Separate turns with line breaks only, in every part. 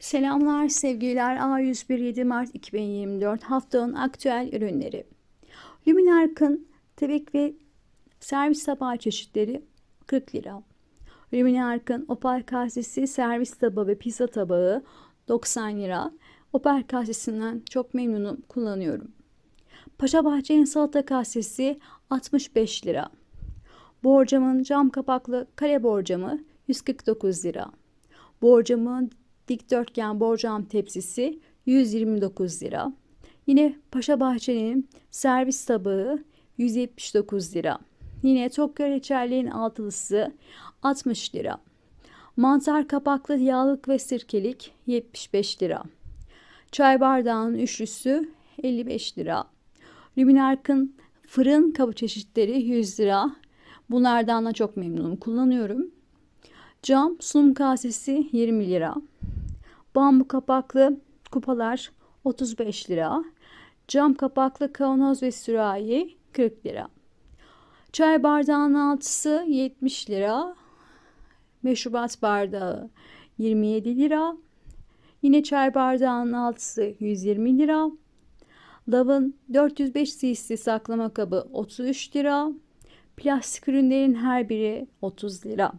Selamlar sevgiler A101 7 Mart 2024 haftanın aktüel ürünleri. Luminark'ın tebek ve servis tabağı çeşitleri 40 lira. Luminark'ın opal kasesi servis tabağı ve pizza tabağı 90 lira. Opal kasesinden çok memnunum kullanıyorum. Paşa Bahçe'nin salata kasesi 65 lira. Borcamın cam kapaklı kare borcamı 149 lira. Borcamın dikdörtgen borcam tepsisi 129 lira. Yine Paşa Bahçe'nin servis tabağı 179 lira. Yine Tokyo reçelliğin altılısı 60 lira. Mantar kapaklı yağlık ve sirkelik 75 lira. Çay bardağının üçlüsü 55 lira. Luminark'ın fırın kabı çeşitleri 100 lira. Bunlardan da çok memnunum. Kullanıyorum. Cam sunum kasesi 20 lira. Bambu kapaklı kupalar 35 lira. Cam kapaklı kavanoz ve sürahi 40 lira. Çay bardağının altısı 70 lira. Meşrubat bardağı 27 lira. Yine çay bardağının altısı 120 lira. Lavın 405 cc saklama kabı 33 lira. Plastik ürünlerin her biri 30 lira.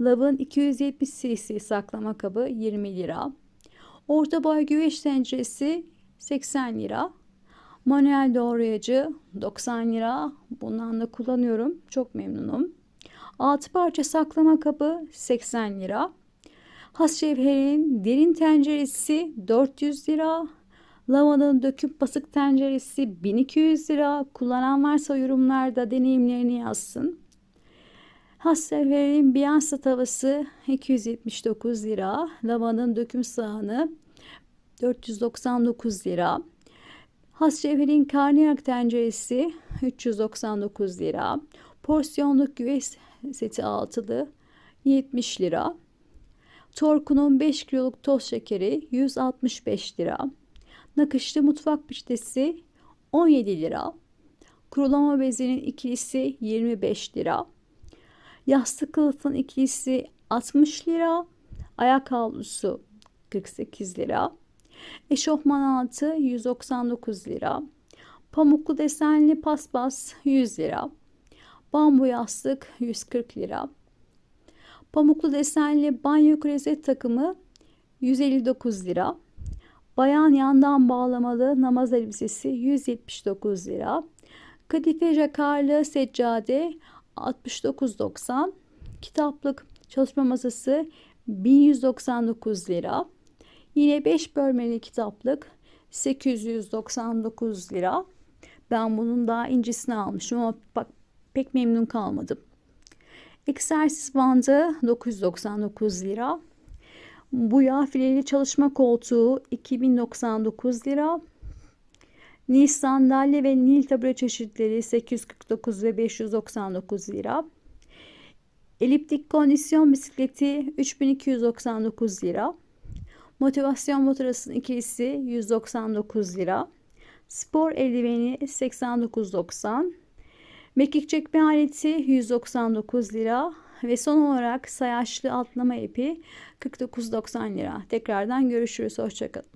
Lavın 270 cc saklama kabı 20 lira. Orta boy güveç tenceresi 80 lira. Manuel doğrayıcı 90 lira. Bundan da kullanıyorum. Çok memnunum. 6 parça saklama kabı 80 lira. Has Cevher'in derin tenceresi 400 lira. Lavanın döküm basık tenceresi 1200 lira. Kullanan varsa yorumlarda deneyimlerini yazsın. Hasselberg'in Bianca tavası 279 lira. Lavanın döküm sahanı 499 lira. Hasselberg'in karniyak tenceresi 399 lira. Porsiyonluk güveç seti altılı 70 lira. Torku'nun 5 kiloluk toz şekeri 165 lira. Nakışlı mutfak peçetesi 17 lira. Kurulama bezinin ikilisi 25 lira. Yastık kılıfın ikilisi 60 lira. Ayak havlusu 48 lira. Eşofman altı 199 lira. Pamuklu desenli paspas 100 lira. Bambu yastık 140 lira. Pamuklu desenli banyo klozet takımı 159 lira. Bayan yandan bağlamalı namaz elbisesi 179 lira. Kadife jakarlı seccade 69.90. Kitaplık çalışma masası 1199 lira. Yine 5 bölmeli kitaplık 899 lira. Ben bunun daha incesini almışım ama bak pek memnun kalmadım. Egzersiz bandı 999 lira. Bu yağ fileli çalışma koltuğu 2099 lira. Nil sandalye ve Nil tabure çeşitleri 849 ve 599 lira. Eliptik kondisyon bisikleti 3299 lira. Motivasyon motorasının ikilisi 199 lira. Spor eldiveni 89.90. Mekik çekme aleti 199 lira. Ve son olarak sayaçlı atlama ipi 49.90 lira. Tekrardan görüşürüz. Hoşçakalın.